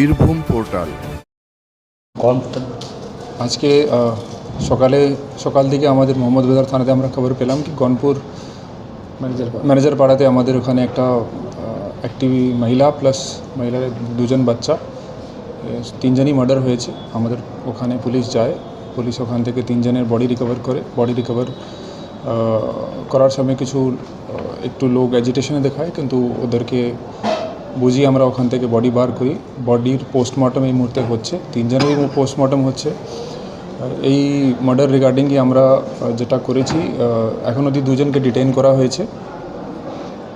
Birbhum portal. আজকে সকালে সকাল থেকে আমাদের মোহাম্মদ বেদার থানাতে আমরা খবর পেলাম কি গনপুর ম্যানেজার পাড়াতে আমাদের ওখানে একটা একটি মহিলা প্লাস মহিলার দুজন বাচ্চা তিনজনই মার্ডার হয়েছে। আমাদের ওখানে পুলিশ যায় পুলিশ ওখান থেকে তিনজনের বডি রিকভার করে। বডি রিকভার করার সময় কিছু একটু লোক অ্যাজিটেশনে দেখায় কিন্তু ওদেরকে বুঝিয়ে আমরা ওখান থেকে বডি বার করি। বডির পোস্টমর্টম এই মুহূর্তে হচ্ছে। তিনজনেরই পোস্টমর্টম হচ্ছে। এই মার্ডার রিগার্ডিংই আমরা যেটা করেছি এখন অবধি দুজনকে ডিটেইন করা হয়েছে।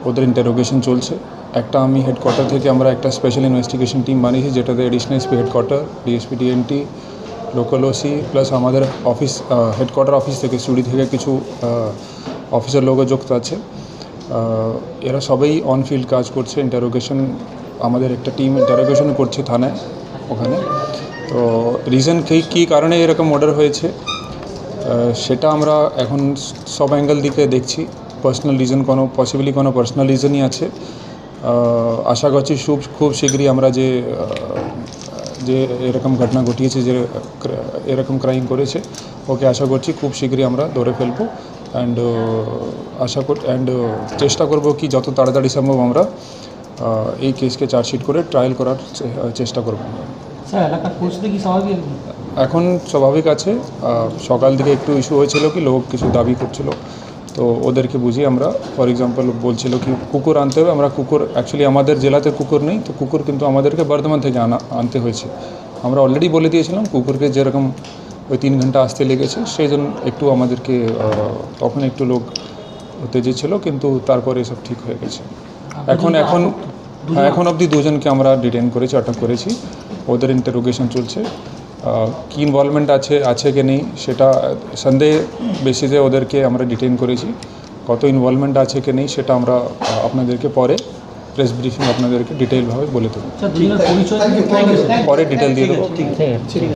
ওদের ইন্টারোগেশন চলছে। একটা আমি হেডকোয়ার্টার থেকে আমরা একটা স্পেশাল ইনভেস্টিগেশন টিম বানিয়েছি, যেটাতে additional SP headquarter DSP DNT local OC plus আমাদের অফিস হেডকোয়ার্টার অফিস থেকে, সিউড়ি থেকে কিছু অফিসার লোকও যুক্ত আছে। এরা সবাই অন ফিল্ড কাজ করছে ইন্টারোগেশন আমাদের একটা টিম ইন্টারোগেশন করছে থানায়, ওখানে। তো রিজন কী কী কারণে এরকম অর্ডার হয়েছে সেটা আমরা এখন সব অ্যাঙ্গেল দিকে দেখছি। পার্সোনাল রিজন কোনো পসিবলি কোনো পার্সোনাল রিজনই আছে। আশা করছি খুব খুব শীঘ্রই আমরা যে যে এরকম ঘটনা ঘটিয়েছে, যে, এরকম ক্রাইম করেছে, ওকে আশা করছি খুব শীঘ্রই আমরা ধরে ফেলব। অ্যান্ড আশা কর অ্যান্ড চেষ্টা করব কি যত তাড়াতাড়ি সম্ভব আমরা এই কেসকে চার্জশিট করে ট্রায়াল করার চেষ্টা করব। এখন স্বাভাবিক আছে। সকাল থেকে একটু ইস্যু হয়েছিল কি লোক কিছু দাবি করছিল। তো ওদেরকে বুঝিয়ে আমরা ফর এক্সাম্পল বলছিল কি কুকুর আনতে হবে। আমরা কুকুর অ্যাকচুয়ালি আমাদের জেলাতে কুকুর নেই। তো কুকুর কিন্তু আমাদেরকে বর্ধমান থেকে আনা আনতে হয়েছে। আমরা অলরেডি বলে দিয়েছিলাম কুকুরকে যেরকম ওই তিন ঘণ্টা আসতে লেগেছে। সেই জন্য একটু আমাদেরকে তখন একটু লোক তেজে ছিল কিন্তু তারপরে সব ঠিক হয়ে গেছে। এখন এখন হ্যাঁ এখন অবধি দুজনকে আমরা ডিটেন করেছি আটক করেছি। ওদের ইন্টারোগেশন চলছে। কী ইনভলভমেন্ট আছে আছে কি নেই সেটা সন্দেহ বেসিসে ওদেরকে আমরা ডিটেন করেছি। কত ইনভলভমেন্ট আছে কি নেই সেটা আমরা আপনাদেরকে পরে প্রেস ব্রিফিং আপনাদেরকে ডিটেলভাবে বলে দেবো। পরে ডিটেল দিয়ে দেবো। ঠিক আছে।